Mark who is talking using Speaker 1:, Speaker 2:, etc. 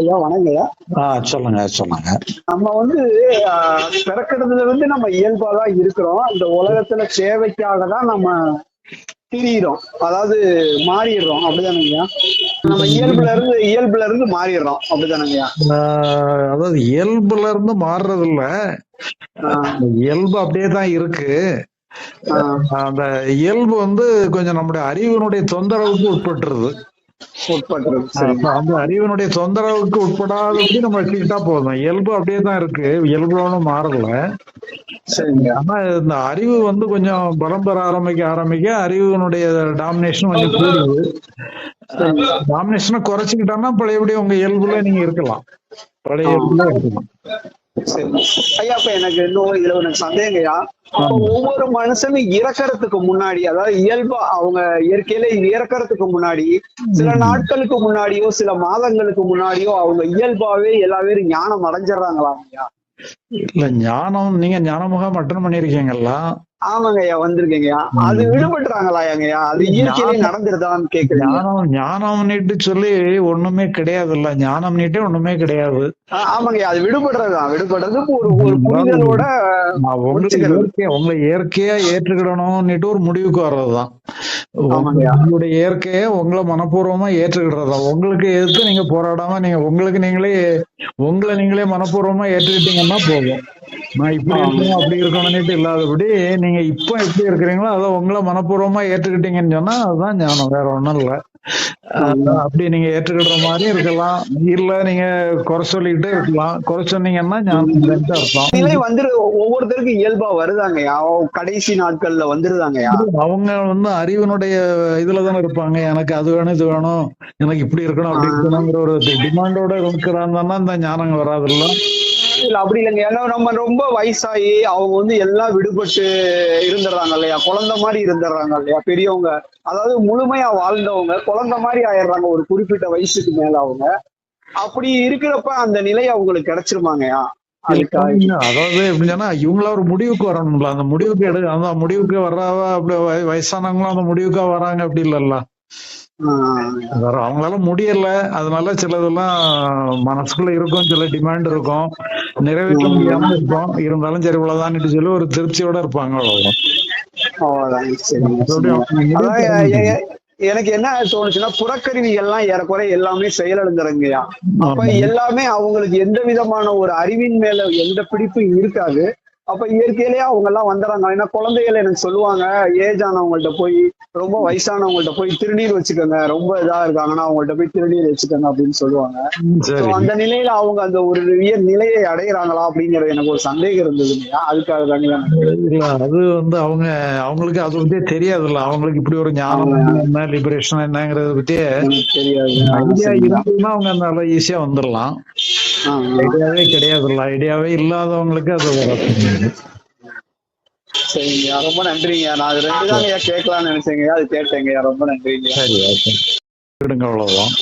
Speaker 1: ஐயா வணங்கய்யா
Speaker 2: சொல்லுங்க சொல்லுங்க.
Speaker 1: நம்ம வந்து பிறக்கிறதுல இருந்து நம்ம இயல்பா தான் இருக்கிறோம். இந்த உலகத்துல சேவைக்காக தான் நம்ம திரியிறோம். அதாவது மாறிடுறோம். அப்படிதானங்கய்யா? நம்ம இயல்புல இருந்து இயல்புல இருந்து மாறிடுறோம். அப்படிதானங்கய்யா?
Speaker 2: அதாவது இயல்புல இருந்து மாறுறது இல்ல இயல்பு அப்படியே தான் இருக்கு. அந்த இயல்பு வந்து கொஞ்சம் நம்முடைய அறிவினுடைய தொந்தரவுக்கு உட்பட்டுருது. அந்த அறிவினுடைய தொந்தரவுக்கு உட்படாதபடி நம்ம வச்சுக்கிட்டா போதும். இயல்பு அப்படியே தான் இருக்கு. இயல்பு ஒன்றும் மாறல. ஆனா இந்த அறிவு வந்து கொஞ்சம் பலம் பெற ஆரம்பிக்க ஆரம்பிக்க அறிவினுடைய டாமினேஷன் கொஞ்சம் கூடுது. டாமினேஷனை குறைச்சிக்கிட்டோம்னா பழையபடி உங்க இயல்புல நீங்க இருக்கலாம். பழைய இயல்புல இருக்கலாம்.
Speaker 1: ஐயா இப்ப எனக்கு இன்னும் இதுல எனக்கு சந்தேகங்கய்யா ஒவ்வொரு மனுஷனும் இறக்கறதுக்கு முன்னாடி அதாவது இயல்பா அவங்க இயற்கையில இறக்கறதுக்கு முன்னாடி சில நாட்களுக்கு முன்னாடியோ சில மாதங்களுக்கு முன்னாடியோ அவங்க இயல்பாவே எல்லா பேரும் ஞானம் அடைஞ்சிடறாங்களா ஐயா.
Speaker 2: இல்ல ஞானம் நீங்க ஞானமுகம் அட்டன் பண்ணிருக்கீங்களா?
Speaker 1: ஆமாங்க ஐயா வந்திருக்கீங்கய்யா. அது விடுபட்டுறாங்களா ஐயா அது இயற்கையிலே நடந்துருதான்னு கேக்குறீங்க
Speaker 2: ஞானம் ஞானம் நீட்டு சொல்லி ஒண்ணுமே கிடையாது இல்ல ஞானம் நீட்டே ஒண்ணுமே கிடையாது.
Speaker 1: ஆமாங்கய்யா அது விடுபடுறதுதான். விடுபடுறது ஒரு ஒரு புரிதலோட
Speaker 2: உங்களை இயற்கையா ஏற்றுக்கிடணும்னுட்டு ஒரு முடிவுக்கு வர்றதுதான்.
Speaker 1: ஆமாங்கய்யா.
Speaker 2: உங்களுடைய இயற்கையை உங்களை மனப்பூர்வமா ஏற்றுக்கிடுறதா? உங்களுக்கு எதிர்த்து நீங்க போராடாம நீங்க உங்களுக்கு நீங்களே உங்களை நீங்களே மனப்பூர்வமா ஏற்றுக்கிட்டீங்கன்னா போதும். நான் இப்படி இருக்கணும் அப்படி இருக்கணும்னுட்டு இல்லாதபடி நீங்க இப்போ எப்படி இருக்கிறீங்களோ அதை உங்களை மனப்பூர்வமா ஏற்றுக்கிட்டீங்கன்னு சொன்னா அதுதான் ஞானம். வேற ஒண்ணும் இல்ல. அப்படி நீங்க ஏற்றுக்கிடுற மாதிரி இருக்கலாம். இல்ல நீங்க குறை சொல்லிக்கிட்டே இருக்கலாம். குறை சொன்னீங்கன்னா அர்த்தம்.
Speaker 1: நிலை வந்துரு ஒவ்வொருத்தருக்கும் இயல்பா வருதாங்கய்யா? கடைசி நாட்கள்ல வந்துருதாங்கய்யா?
Speaker 2: அவங்க வந்து அறிவினுடைய இதுல தானே இருப்பாங்க. எனக்கு அது வேணும் இது வேணும். எனக்கு இப்படி இருக்கணும் அப்படி இருக்கணுங்கிற ஒரு டிமாண்டோட இருக்கிறாங்கன்னா இந்த ஞானம் வராதுல்ல.
Speaker 1: இல்ல அப்படி இல்லைங்க. ஏன்னா நம்ம ரொம்ப வயசாகி அவங்க வந்து எல்லாம் விடுபட்டு இருந்துடுறாங்க இல்லையா? குழந்தை மாதிரி இருந்துடுறாங்க இல்லையா? பெரியவங்க. அதாவது முழுமையா வாழ்ந்தவங்க. குழந்தை மாதிரி ஆயிடுறாங்க ஒரு குறிப்பிட்ட வயசுக்கு மேல அவங்க. அப்படி இருக்கிறப்ப அந்த நிலை அவங்களுக்கு கிடைச்சிருமாங்கய்யா
Speaker 2: அதாவது எப்படின்னா இவங்கள ஒரு முடிவுக்கு வரணும்ல. அந்த முடிவுக்கு எடு அந்த முடிவுக்கு வர்றாவ அப்படி வயசானவங்களும் அந்த முடிவுக்கா வராங்க அப்படி இல்லல்ல. அவங்களால முடியல. அதனால சிலதெல்லாம் மனசுக்குள்ள இருக்கும் சில டிமாண்ட் இருக்கும். நிறைவேற்ற முடியாம இருக்கும். இருந்தாலும் சரி இவ்வளவுதான் சொல்லி ஒரு திருப்தியோட இருப்பாங்க அவ்வளவுதான்.
Speaker 1: எனக்கு என்ன தோணுச்சுன்னா புறக்கருவிகள்லாம் ஏறக்குறைய எல்லாமே செயலிழந்துருங்கய்யா அப்ப. எல்லாமே அவங்களுக்கு எந்த விதமான ஒரு அறிவின் மேல எந்த பிடிப்பும் இருக்காது. அப்ப இயற்கையிலேயே அவங்க எல்லாம் வந்துடுறாங்க ஏன்னா குழந்தைகள் எனக்கு சொல்லுவாங்க ஏஜ் ஆனவங்கள்ட்ட போய் ரொம்ப வயசானவங்கள்ட்ட போய் திருநீர் வச்சுக்கோங்க. ரொம்ப இதா இருக்காங்கன்னா அவங்கள்ட்ட போய் திருநீர் வச்சுக்கோங்க அப்படின்னு சொல்லுவாங்க. அந்த நிலையில அவங்க அந்த ஒரு உயர் நிலையை அடையிறாங்களா அப்படிங்கறது எனக்கு ஒரு சந்தேகம் இருந்ததுங்கய்யா அதுக்காக தாங்க
Speaker 2: இல்ல அது வந்து அவங்க அவங்களுக்கு அது பத்தியே தெரியாதுல்ல. அவங்களுக்கு இப்படி ஒரு ஞானம் என்ன லிபரேஷன் என்னங்கறத பத்தியே
Speaker 1: தெரியாது.
Speaker 2: அவங்க நல்லா ஈஸியா வந்துடலாம். ஐடியாவே கிடையாதுல்ல. ஐடியாவே இல்லாதவங்களுக்கு அது வராது
Speaker 1: சரிங்க ரொம்ப நன்றிங்க நான் அது ரெண்டு தாங்க கேட்கலாம்னு நினைச்சேங்க அது கேட்டேங்க ரொம்ப நன்றிங்க
Speaker 2: சரி ஓகே. விடுங்க அவ்வளவுதான்.